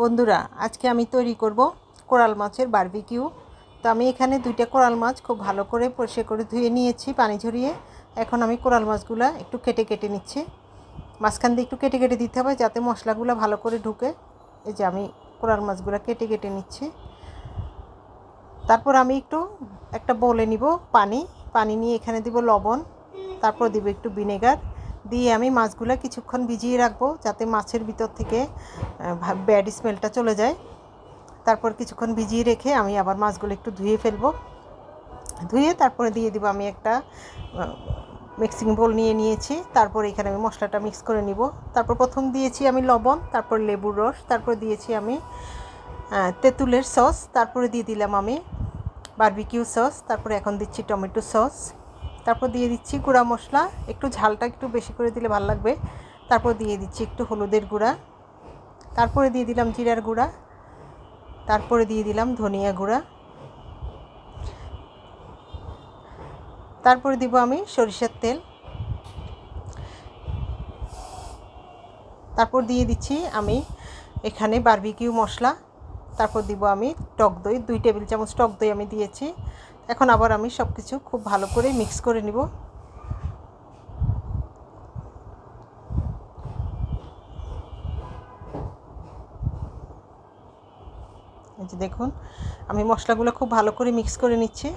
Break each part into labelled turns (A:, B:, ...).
A: বন্ধুরা, আজকে আমি তৈরি করব কোরাল মাছের বারবিকিউ। তো আমি এখানে দুইটা কোরাল মাছ খুব ভালো করে পরিষ্কার করে ধুয়ে নিয়েছি পানি ঝরিয়ে। এখন আমি কোরাল মাছগুলো একটু কেটে কেটে নিচ্ছি। মাঝখান দিয়ে একটু কেটে কেটে দিতে হবে যাতে মশলাগুলো ভালো করে ঢুকে। এই যে আমি কোরাল মাছগুলো কেটে কেটে নিচ্ছি। তারপর আমি একটু একটা বলে নিব পানি। পানি নিয়ে এখানে দিব লবণ, তারপর দিব একটু ভিনেগার। দিয়ে আমি মাছগুলো কিছুক্ষণ ভিজিয়ে রাখব যাতে মাছের ভিতর থেকে ব্যাড স্মেলটা চলে যায়। তারপর কিছুক্ষণ ভিজিয়ে রেখে আমি আবার মাছগুলো একটু ধুয়ে ফেলব। ধুয়ে তারপরে দিয়ে দিব আমি একটা মিক্সিং বোল নিয়ে নিয়েছি। তারপর এখানে আমি মশলাটা মিক্স করে নিব। তারপর প্রথম দিয়েছি আমি লবণ, তারপর লেবুর রস, তারপর দিয়েছি আমি তেঁতুলের সস তারপরে দিয়ে দিলাম আমি বারবিকিউ সস তারপরে এখন দিচ্ছি টমেটো সস তারপর দিয়ে দিচ্ছি গুঁড়া মশলা। একটু ঝালটা একটু বেশি করে দিলে ভালো লাগবে। তারপর দিয়ে দিচ্ছি একটু হলুদের গুঁড়া। তারপরে দিয়ে দিলাম জিরার গুঁড়া। তারপরে দিয়ে দিলাম ধনিয়া গুঁড়া। তারপরে দিব আমি সরিষার তেল। তারপর দিয়ে দিচ্ছি আমি এখানে বারবিকিউ মশলা। তারপর দিব আমি টক দই, দুই টেবিল চামচ টক দই আমি দিয়েছি। এখন আবার আমি সব কিছু খুব ভালো করে মিক্স করে নিব। এই যে দেখুন, আমি মশলাগুলো খুব ভালো করে মিক্স করে নিচ্ছি।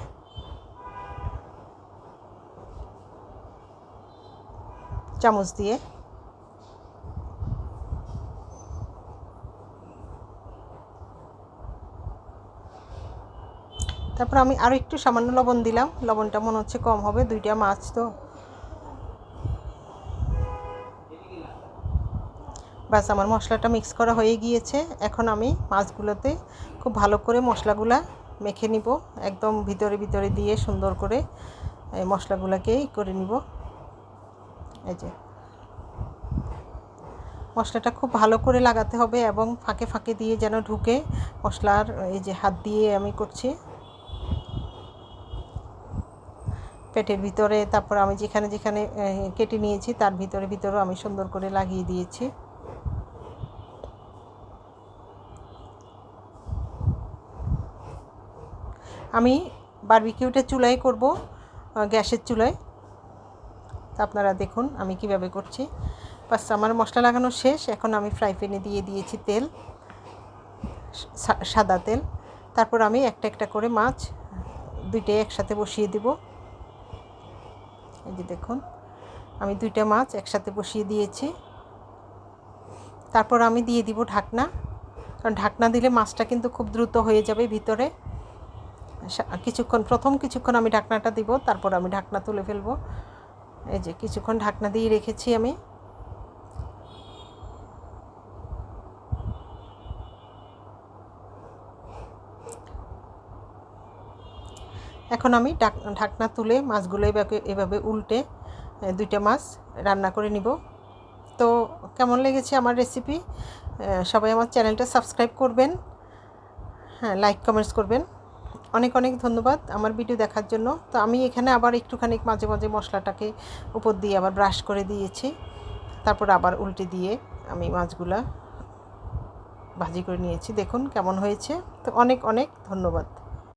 A: চামচ দিয়ে। তারপর আমি আরও একটু সামান্য লবণ দিলাম। লবণটা মনে হচ্ছে কম হবে, দুইটা মাছ তো। ব্যাস, আমার মশলাটা মিক্স করা হয়ে গিয়েছে। এখন আমি মাছগুলোতে খুব ভালো করে মশলাগুলা মেখে নিব। একদম ভিতরে ভিতরে দিয়ে সুন্দর করে মশলাগুলোকেই করে নিব। এই যে। মশলাটা খুব ভালো করে লাগাতে হবে এবং ফাঁকে ফাঁকে দিয়ে যেন ঢুকে মশলার এই যে হাত দিয়ে আমি করছি। পেটের ভিতরে, তারপর আমি যেখানে যেখানে কেটে নিয়েছি, তার ভিতরে ভিতরেও আমি সুন্দর করে লাগিয়ে দিয়েছি। আমি বারবিকিউটা চুলায় করব গ্যাসের চুলায়। তা আপনারা দেখুন আমি কীভাবে করছি। বাস, আমার মশলা লাগানো শেষ, এখন আমি ফ্রাই প্যানে দিয়ে দিয়েছি তেল সাদা তেল। তারপর আমি একটা একটা করে মাছ, দুইটাই একসাথে বসিয়ে দিব। এই যে দেখুন, আমি দুইটা মাছ একসাথে বসিয়ে দিয়েছি। তারপর আমি দিয়ে দিব ঢাকনা, কারণ ঢাকনা দিলে মাছটা কিন্তু খুব দ্রুত হয়ে যাবে ভিতরে। কিছুক্ষণ, প্রথম কিছুক্ষণ আমি ঢাকনাটা দিব, তারপর আমি ঢাকনা তুলে ফেলব। এই যে কিছুক্ষণ ঢাকনা দিয়ে রেখেছি আমি। এখন আমি ঢাকনা তুলে মাছগুলো এভাবে এভাবে উল্টে দুইটা মাছ রান্না করে নিব। তো কেমন লেগেছে আমার রেসিপি সবাই আমার চ্যানেলটা সাবস্ক্রাইব করবেন। হ্যাঁ লাইক কমেন্টস করবেন। অনেক অনেক ধন্যবাদ আমার ভিডিও দেখার জন্য। তো আমি এখানে আবার একটুখানি মাঝে মাঝে মশলাটাকে উপর দিয়ে আবার ব্রাশ করে দিয়েছি। তারপর আবার উল্টে দিয়ে আমি মাছগুলা ভাজি করে নিয়েছি। দেখুন কেমন হয়েছে। তো অনেক অনেক ধন্যবাদ।